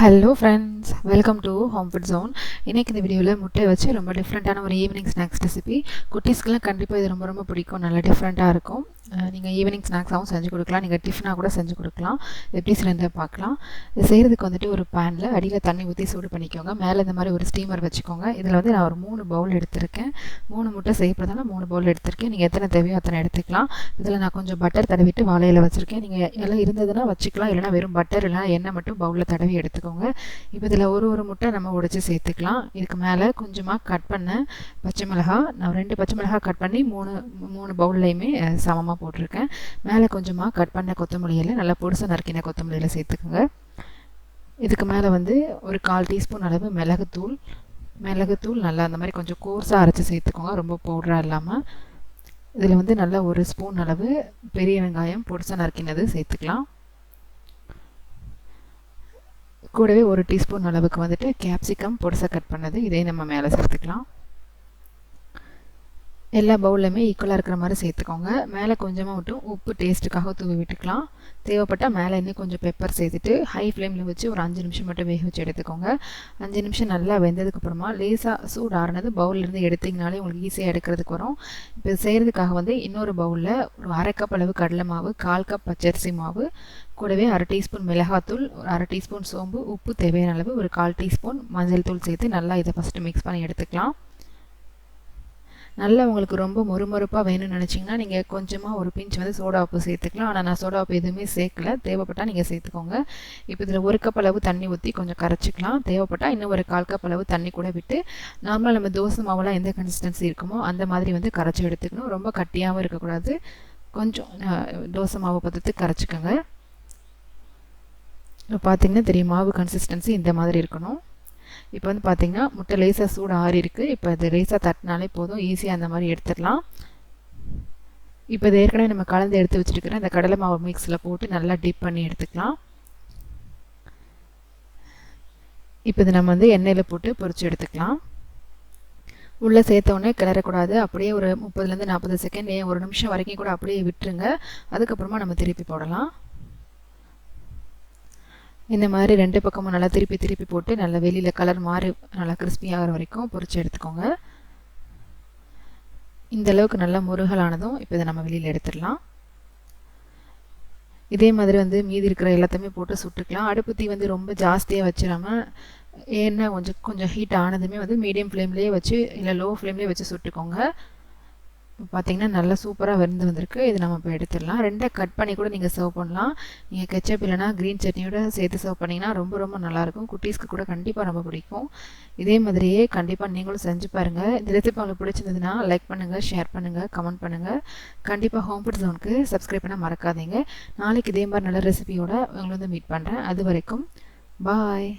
Hello friends welcome to home food zone இன்றைக்கி இந்த வீடியோவில் முட்டை வச்சு ரொம்ப டிஃப்ரெண்ட்டான ஒரு ஈவினிங் ஸ்நாக்ஸ் ரெசிபி குட்டீஸ்க்கெலாம் கண்டிப்பாக இது ரொம்ப ரொம்ப பிடிக்கும். நல்லா டிஃப்ரெண்ட்டாக இருக்கும். நீங்கள் ஈவினிங் ஸ்நாக்ஸாகவும் செஞ்சு கொடுக்கலாம். நீங்கள் டிஃபனாக கூட செஞ்சு கொடுக்கலாம். எப்படி சிலிண்டர் பார்க்கலாம். இது செய்கிறதுக்கு வந்துட்டு ஒரு பேனில் அடியில் தண்ணி ஊற்றி சூடு பண்ணிக்கோங்க. மேலே இந்த மாதிரி ஒரு ஸ்டீமர் வச்சுக்கோங்க. இதில் வந்து நான் ஒரு மூணு பவுல் எடுத்திருக்கேன். மூணு முட்டை செய்யப்படுறதால மூணு பவுல் எடுத்திருக்கேன். நீங்கள் எத்தனை தேவையோ அத்தனை எடுத்துக்கலாம். இதில் நான் கொஞ்சம் பட்டர் தடவிட்டு வாழையில் வச்சுருக்கேன். நீங்கள் எல்லாம் இருந்ததுன்னா வச்சுக்கலாம். இல்லைனா வெறும் பட்டர் இல்லைனா எண்ணெய் மட்டும் பவுலில் தடவி எடுத்துக்கோங்க. இப்போ இதில் ஒரு ஒரு முட்டை நம்ம உடைச்சி சேர்த்துக்கலாம். இதுக்கு மேலே கொஞ்சமாக கட் பண்ண பச்சை மிளகா நான் ரெண்டு பச்சை மிளகா கட் பண்ணி மூணு மூணு பவுல்லையுமே சமமாக போட்டிருக்கேன். மேலே கொஞ்சமாக கட் பண்ண கொத்தமல்லியில் நல்லா பொடிசாக நறுக்கின கொத்தமல்லியில் சேர்த்துக்கோங்க. இதுக்கு மேலே வந்து ஒரு கால் டீஸ்பூன் அளவு மிளகுத்தூள். மிளகுத்தூள் நல்லா அந்த மாதிரி கொஞ்சம் கோர்ஸாக அரைச்சி சேர்த்துக்கோங்க ரொம்ப பவுடராக இல்லாமல் இதில் வந்து நல்லா ஒரு ஸ்பூன் அளவு பெரிய வெங்காயம் பொடிசாக நறுக்கினது சேர்த்துக்கலாம். கூடவே ஒரு டீஸ்பூன் அளவுக்கு வந்துட்டு கேப்சிகம் பொடிசாக கட் பண்ணது இதையும் நம்ம மேலே சேர்த்துக்கலாம். எல்லா பவுல்லையுமே ஈக்குவலாக இருக்கிற மாதிரி சேர்த்துக்கோங்க. மேலே கொஞ்சமாக மட்டும் உப்பு டேஸ்ட்டுக்காக தூவி விட்டுக்கலாம். தேவைப்பட்டால் மேலே இன்னும் கொஞ்சம் பெப்பர் சேர்த்துட்டு ஹை ஃப்ளேமில் வச்சு ஒரு அஞ்சு நிமிஷம் மட்டும் வேக வச்சு எடுத்துக்கோங்க. அஞ்சு நிமிஷம் நல்லா வெந்ததுக்கப்புறமா லேசாக சூடு ஆறுனது பவுல்லேருந்து எடுத்திங்கனாலே உங்களுக்கு ஈஸியாக எடுக்கிறதுக்கு வரும். இப்போ செய்கிறதுக்காக வந்து இன்னொரு பவுலில் ஒரு அரை கப் அளவு கடலை மாவு கால் கப் பச்சரிசி மாவு கூடவே அரை டீஸ்பூன் மிளகாத்தூள் ஒரு அரை டீஸ்பூன் சோம்பு உப்பு தேவையான அளவு ஒரு கால் டீஸ்பூன் மஞ்சள் தூள் சேர்த்து நல்லா இதை ஃபஸ்ட்டு மிக்ஸ் பண்ணி எடுத்துக்கலாம். நல்லா உங்களுக்கு ரொம்ப மொறுமொறுப்பாக வேணும்னு நினச்சிங்கன்னா நீங்கள் கொஞ்சமாக ஒரு பிஞ்ச் வந்து சோடா உப்பு சேர்த்துக்கலாம். ஆனால் நான் சோடா உப்பு எதுவுமே சேர்க்கல. தேவைப்பட்டால் நீங்கள் சேர்த்துக்கோங்க. இப்போ இதில் ஒரு கப் அளவு தண்ணி ஊற்றி கொஞ்சம் கரைச்சிக்கலாம். தேவைப்பட்டால் இன்னும் ஒரு கால் கப் அளவு தண்ணி கூட விட்டு நார்மலாக நம்ம தோசை மாவுலாம் எந்த கன்சிஸ்டன்சி இருக்குமோ அந்த மாதிரி வந்து கரைச்சி எடுத்துக்கணும். ரொம்ப கட்டியாகவும் இருக்கக்கூடாது. கொஞ்சம் தோசை மாவு பதத்துக்கு கரைச்சிக்கோங்க. இப்போ பார்த்தீங்கன்னா தெரியும்? மாவு கன்சிஸ்டன்சி இந்த மாதிரி இருக்கணும். இப்போ வந்து பார்த்திங்கன்னா முட்டை லேசாக சூடு ஆறி இருக்குது இப்போ இது லேசாக தட்டினாலே போதும். ஈஸியாக அந்த மாதிரி எடுத்துடலாம். இப்போ இது ஏற்கனவே நம்ம கலந்து எடுத்து வச்சுருக்கிற இந்த கடலை மாவு மிக்ஸில் போட்டு நல்லா டிப் பண்ணி எடுத்துக்கலாம். இப்போ இது நம்ம வந்து எண்ணெயில் போட்டு பொறிச்சு எடுத்துக்கலாம். உள்ளே சேர்த்தோடனே கிளறக்கூடாது. அப்படியே ஒரு முப்பதுலேருந்து நாற்பது செகண்ட் ஏன் ஒரு நிமிஷம் வரைக்கும் கூட அப்படியே விட்டுருங்க. அதுக்கப்புறமா நம்ம திருப்பி போடலாம். இந்த மாதிரி ரெண்டு பக்கமும் நல்லா திருப்பி திருப்பி போட்டு நல்லா வெளியில் கலர் மாறி நல்லா கிறிஸ்பி ஆகிற வரைக்கும் பொறிச்சு எடுத்துக்கோங்க. இந்த அளவுக்கு நல்லா முருகலானதும் இப்போ இதை நம்ம வெளியில் எடுத்துடலாம். இதே மாதிரி வந்து மீதி இருக்கிற எல்லாத்தையுமே போட்டு சுட்டுக்கலாம். அடுப்பு தீ வந்து ரொம்ப ஜாஸ்தியாக வச்சிடாம என்ன கொஞ்சம் கொஞ்சம் ஹீட் ஆனதுமே வந்து மீடியம் ஃப்ளேம்லேயே வச்சு இல்லை லோ ஃப்ளேம்லேயே வச்சு சுட்டுக்கோங்க. பார்த்தீங்கன்னா நல்லா சூப்பராக வெந்து வந்திருக்கு. இது நம்ம இப்போ எடுத்துடலாம். ரெண்டை கட் பண்ணி கூட நீங்கள் சர்வ் பண்ணலாம். நீங்கள் கெச்சப் இல்லைனா க்ரீன் சட்னியோட சேர்த்து சர்வ் பண்ணிங்கன்னா ரொம்ப ரொம்ப நல்லாயிருக்கும். குட்டீஸ்க்கு கூட கண்டிப்பாக ரொம்ப பிடிக்கும். இதே மாதிரியே கண்டிப்பாக நீங்களும் செஞ்சு பாருங்கள் இந்த ரெசிபி உங்களுக்கு பிடிச்சிருந்ததுன்னா லைக் பண்ணுங்கள் ஷேர் பண்ணுங்கள் கமெண்ட் பண்ணுங்கள் கண்டிப்பாக ஹோம் ஃபுட் ஜோனுக்கு சப்ஸ்கிரைப் பண்ண மறக்காதீங்க. நாளைக்கு இதே மாதிரி நல்ல ரெசிபியோட உங்களை வந்து மீட் பண்ணுறேன் அது வரைக்கும் பாய்